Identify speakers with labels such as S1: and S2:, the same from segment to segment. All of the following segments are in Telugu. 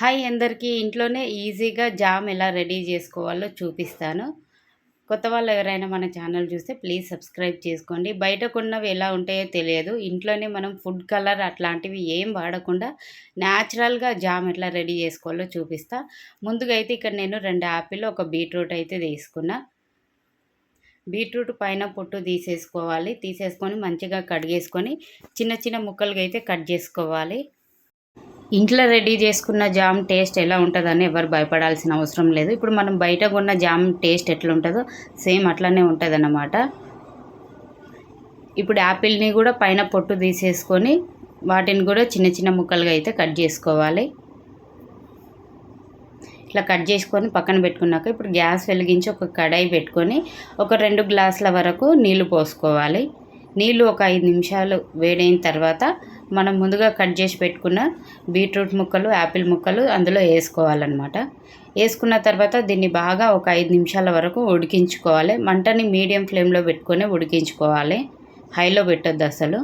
S1: హాయ్ అందరికీ. ఇంట్లోనే ఈజీగా జామ్ ఎలా రెడీ చేసుకోవాలో చూపిస్తాను. కొత్త వాళ్ళు ఎవరైనా మన ఛానల్ చూస్తే ప్లీజ్ సబ్స్క్రైబ్ చేసుకోండి. బయట కొన్నవి ఎలా ఉంటాయో తెలియదు. ఇంట్లోనే మనం ఫుడ్ కలర్ అట్లాంటివి ఏం వాడకుండా న్యాచురల్గా జామ్ ఎట్లా రెడీ చేసుకోవాలో చూపిస్తా. ముందుగా అయితే ఇక్కడ నేను రెండు యాపిల్ ఒక బీట్రూట్ అయితే తీసుకున్నా. బీట్రూట్ పైన పొట్టు తీసేసుకోవాలి. తీసేసుకొని మంచిగా కడిగేసుకొని చిన్న చిన్న ముక్కలుగా అయితే కట్ చేసుకోవాలి. ఇంట్లో రెడీ చేసుకున్న జామ్ టేస్ట్ ఎలా ఉంటుందని ఎవరు భయపడాల్సిన అవసరం లేదు. ఇప్పుడు మనం బయట కొన్న జామ్ టేస్ట్ ఎట్లా ఉంటుందో సేమ్ అట్లనే ఉంటుందన్నమాట. ఇప్పుడు యాపిల్ని కూడా పైన పొట్టు తీసేసుకొని వాటిని కూడా చిన్న చిన్న ముక్కలుగా అయితే కట్ చేసుకోవాలి. ఇట్లా కట్ చేసుకొని పక్కన పెట్టుకున్నాక ఇప్పుడు గ్యాస్ వెలిగించి ఒక కడాయి పెట్టుకొని ఒక రెండు గ్లాసుల వరకు నీళ్ళు పోసుకోవాలి. నీళ్ళు ఒక ఐదు నిమిషాలు వేడైన తర్వాత మనం ముందుగా కట్ చేసి పెట్టుకున్న బీట్రూట్ ముక్కలు యాపిల్ ముక్కలు అందులో వేసుకోవాలన్నమాట. వేసుకున్న తర్వాత దీన్ని బాగా ఒక ఐదు నిమిషాల వరకు ఉడికించుకోవాలి. మంటని మీడియం ఫ్లేమ్లో పెట్టుకొని ఉడికించుకోవాలి. హైలో పెట్టొద్దు అసలు.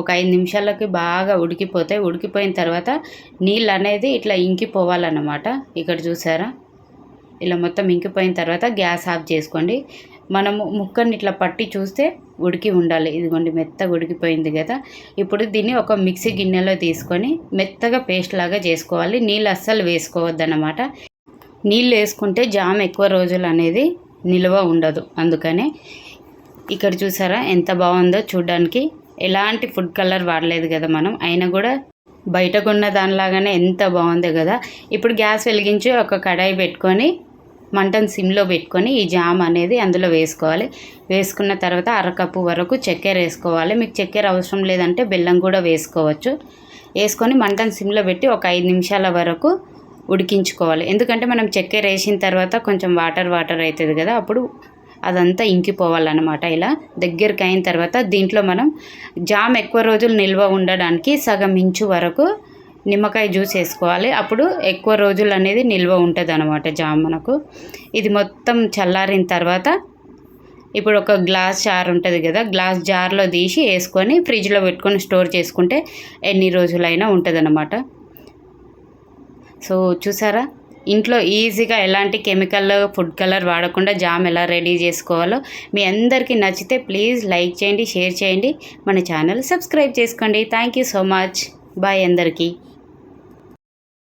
S1: ఒక ఐదు నిమిషాలకి బాగా ఉడికిపోతాయి ఉడికిపోయిన తర్వాత నీళ్ళు అనేది ఇట్లా ఇంకిపోవాలన్నమాట. ఇక్కడ చూసారా? ఇలా మొత్తం ఇంకిపోయిన తర్వాత గ్యాస్ ఆఫ్ చేసుకోండి. మనము ముక్కని ఇట్లా పట్టి చూస్తే ఉడికి ఉండాలి. ఇదిగోండి మెత్తగా ఉడికిపోయింది కదా. ఇప్పుడు దీన్ని ఒక మిక్సీ గిన్నెలో తీసుకొని మెత్తగా పేస్ట్ లాగా చేసుకోవాలి. నీళ్ళు అస్సలు వేసుకోవద్దన్నమాట. నీళ్ళు వేసుకుంటే జామ్ ఎక్కువ రోజులు అనేది నిల్వ ఉండదు. అందుకనే ఇక్కడ చూసారా ఎంత బాగుందో చూడడానికి. ఎలాంటి ఫుడ్ కలర్ వాడలేదు కదా మనం. అయినా కూడా బయట కొన్న దానిలాగానే ఎంత బాగుందో కదా. ఇప్పుడు గ్యాస్ వెలిగించి ఒక కడాయి పెట్టుకొని మంటను సిమ్లో పెట్టుకొని ఈ జామ్ అనేది అందులో వేసుకోవాలి. వేసుకున్న తర్వాత అరకప్పు వరకు చక్కెర వేసుకోవాలి. మీకు చక్కెర అవసరం లేదంటే బెల్లం కూడా వేసుకోవచ్చు. వేసుకొని మంటను సిమ్లో పెట్టి ఒక ఐదు నిమిషాల వరకు ఉడికించుకోవాలి. ఎందుకంటే మనం చక్కెర వేసిన తర్వాత కొంచెం వాటర్ వాటర్ అవుతుంది కదా అప్పుడు అదంతా ఇంకిపోవాలన్నమాట ఇలా. దగ్గరికి అయిన తర్వాత దీంట్లో మనం జామ్ ఎక్కువ రోజులు నిల్వ ఉండడానికి సగం ఇంచు వరకు నిమ్మకాయ జ్యూస్ వేసుకోవాలి. అప్పుడు ఎక్కువ రోజులు అనేది నిల్వ ఉంటుంది అనమాట జామ్ మనకు ఇది మొత్తం చల్లారిన తర్వాత ఇప్పుడు ఒక గ్లాస్ జార్ ఉంటుంది కదా గ్లాస్ జార్లో తీసి వేసుకొని ఫ్రిడ్జ్లో పెట్టుకొని స్టోర్ చేసుకుంటే ఎన్ని రోజులైనా ఉంటుంది అనమాట సో చూసారా? ఇంట్లో ఈజీగా ఎలాంటి కెమికల్ ఫుడ్ కలర్ వాడకుండా జామ్ ఎలా రెడీ చేసుకోవాలో మీ అందరికీ నచ్చితే ప్లీజ్ లైక్ చేయండి షేర్ చేయండి. మన ఛానల్ సబ్స్క్రైబ్ చేసుకోండి. Thank you so much. Bye అందరికీ.